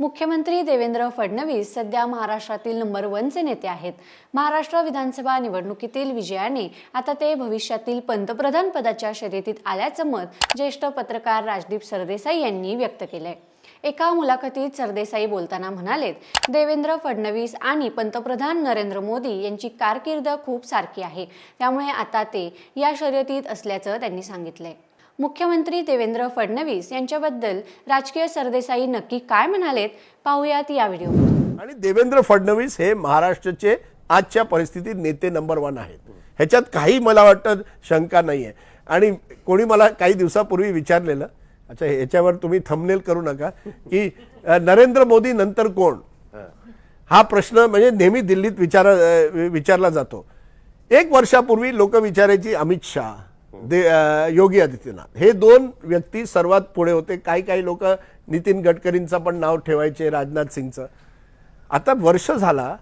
मुख्यमंत्री देवेंद्र फडणवीस सध्या महाराष्ट्रातील नंबर वनचे नेते आहेत. महाराष्ट्र विधानसभा निवडणुकीतील विजयाने आता ते भविष्यातील पंतप्रधान पदाच्या शर्यतीत आल्याचं मत ज्येष्ठ पत्रकार राजदीप सरदेसाई यांनी व्यक्त केलंय. एका मुलाखतीत सरदेसाई बोलताना म्हणालेत देवेंद्र फडणवीस आणि पंतप्रधान नरेंद्र मोदी यांची कारकीर्द खूप सारखी आहे. त्यामुळे आता ते या शर्यतीत असल्याचं त्यांनी सांगितलंय. मुख्यमंत्री देवेंद्र फडणवीस यांच्याबद्दल राजकीय सरदेसाई नक्की काय म्हणालेत? पाहूयात या व्हिडिओ. आणि देवेंद्र फडणवीस हे महाराष्ट्राचे आजच्या परिस्थितीत नेते नंबर वन आहेत. ह्याच्यात काही मला वाटतं शंका नाही आहे आणि कोणी मला काही दिवसापूर्वी विचारलेलं अच्छा ह्याच्यावर तुम्ही थंबनेल करू नका की नरेंद्र मोदी नंतर कोण? हा प्रश्न म्हणजे नेहमी दिल्लीत विचार विचारला जातो. एक वर्षापूर्वी लोक विचारायची अमित शहा दे योगी आदित्यनाथ. हे दोन व्यक्ती सर्वात पुढे होते. काही काही लोक नितीन गडकरींचं पण नाव ठेवायचे राजनाथ सिंगचं. आता वर्ष झाला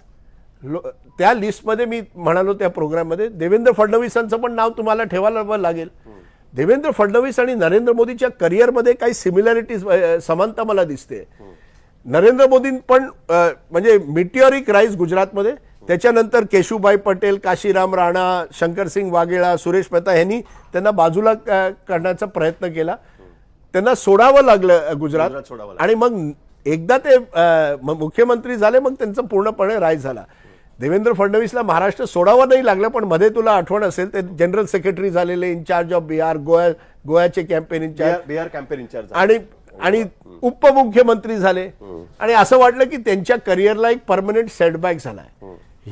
लो त्या लिस्टमध्ये मी म्हणालो त्या प्रोग्राममध्ये देवेंद्र फडणवीसांचं पण नाव तुम्हाला ठेवायला लागेल. देवेंद्र फडणवीस आणि नरेंद्र मोदीच्या करिअरमध्ये काही सिमिलॅरिटीज समानता मला दिसते. नरेंद्र मोदी पण म्हणजे मिटिओरिक राईज गुजरातमध्ये त्याच्यानंतर केशुभाई पटेल काशीराम राणा शंकरसिंग वाघेळा सुरेश मेहता यांनी त्यांना बाजूला करण्याचा प्रयत्न केला. त्यांना सोडावं लागलं गुजरात. आणि मग एकदा ते मुख्यमंत्री झाले मग त्यांचं पूर्णपणे राय झाला. देवेंद्र फडणवीसला महाराष्ट्र सोडावं नाही लागलं पण मध्ये तुला आठवण असेल ते जनरल सेक्रेटरी झालेले इन्चार्ज ऑफ बिहार गोवा गोव्याचे campaign incharge Bihar Bihar campaign incharge आणि आणि उपमुख्यमंत्री झाले. आणि असं वाटलं की त्यांच्या करिअरला एक परमनंट सेटबॅक झालाय.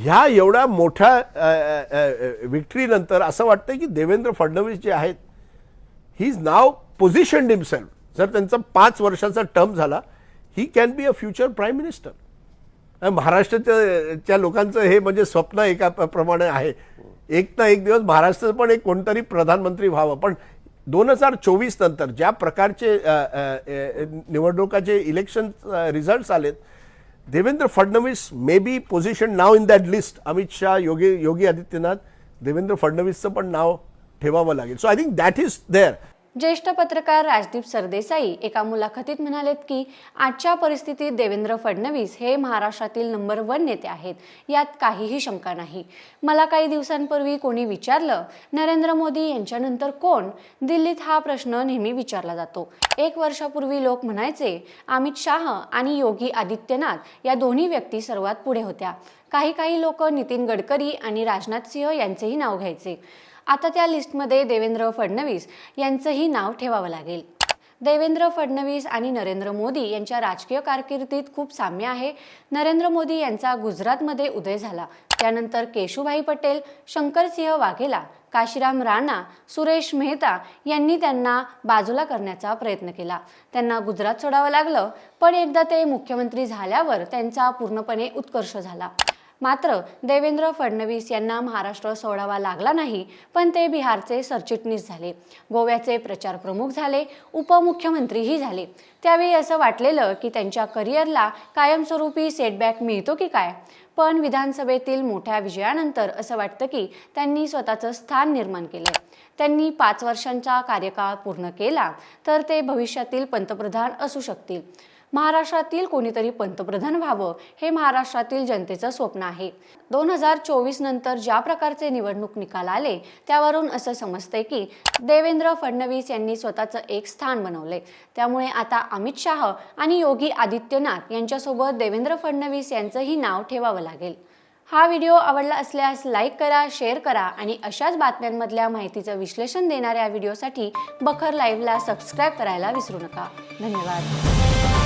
ह्या एवढ्या मोठ्या विक्ट्रीनंतर असं वाटतं की देवेंद्र फडणवीस जे आहेत he is now position himself जर त्यांचा पाच वर्षाचा टर्म झाला he can be a future prime minister महाराष्ट्राच्या लोकांचं हे म्हणजे स्वप्न एका प्रमाणे आहे. एक ना एक दिवस महाराष्ट्र पण एक कोणतरी प्रधानमंत्री व्हावं. पण दोन हजार चोवीस नंतर ज्या प्रकारचे निवडणुकाचे इलेक्शन रिझल्ट आलेत Devendra Fadnavis maybe position now in that list Amit Shah Yogi Yogi Adityanath Devendra फडणवीसचं पण नाव ठेवावं लागेल so I think that is there ज्येष्ठ पत्रकार राजदीप सरदेसाई एका मुलाखतीत म्हणालेत की आजच्या परिस्थितीत देवेंद्र फडणवीस हे महाराष्ट्रातील नंबर वन नेते आहेत. यात काहीही शंका नाही. मला काही दिवसांपूर्वी कोणी विचारलं नरेंद्र मोदी यांच्यानंतर कोण? दिल्लीत हा प्रश्न नेहमी विचारला जातो. एक वर्षापूर्वी लोक म्हणायचे अमित शाह आणि योगी आदित्यनाथ या दोन्ही व्यक्ती सर्वात पुढे होत्या. काही काही लोक नितीन गडकरी आणि राजनाथ सिंह यांचेही नाव घ्यायचे. आता त्या लिस्टमध्ये देवेंद्र फडणवीस यांचंही नाव ठेवावं लागेल. देवेंद्र फडणवीस आणि नरेंद्र मोदी यांच्या राजकीय कारकिर्दीत खूप साम्य आहे. नरेंद्र मोदी यांचा गुजरातमध्ये उदय झाला. त्यानंतर केशुभाई पटेल शंकरसिंह वाघेला काशीराम राणा सुरेश मेहता यांनी त्यांना बाजूला करण्याचा प्रयत्न केला. त्यांना गुजरात सोडावं लागलं पण एकदा ते मुख्यमंत्री झाल्यावर त्यांचा पूर्णपणे उत्कर्ष झाला. मात्र देवेंद्र फडणवीस यांना महाराष्ट्र सोडावा लागला नाही पण ते बिहारचे सरचिटणीस झाले. गोव्याचे प्रचार प्रमुख झाले उपमुख्यमंत्रीही झाले. त्यावेळी असं वाटलेलं की त्यांच्या करिअरला कायमस्वरूपी सेटबॅक मिळतो की काय? पण विधानसभेतील मोठ्या विजयानंतर असं वाटतं की त्यांनी स्वतःचं स्थान निर्माण केलं. त्यांनी पाच वर्षांचा कार्यकाळ पूर्ण केला तर ते भविष्यातील पंतप्रधान असू शकतील. महाराष्ट्रातील कोणीतरी पंतप्रधान व्हावं हे महाराष्ट्रातील जनतेचं स्वप्न आहे. दोन हजार चोवीस नंतर ज्या प्रकारचे निवडणूक निकाल आले त्यावरून असं समजतंय की देवेंद्र फडणवीस यांनी स्वतःचं एक स्थान बनवले त्यामुळे आता अमित शाह आणि योगी आदित्यनाथ यांच्यासोबत देवेंद्र फडणवीस यांचंही नाव ठेवावं लागेल. हा व्हिडिओ आवडला असल्यास लाईक करा शेअर करा आणि अशाच बातम्यांमधल्या माहितीचं विश्लेषण देणाऱ्या व्हिडिओसाठी बखर लाईव्हला सबस्क्राईब करायला विसरू नका. धन्यवाद.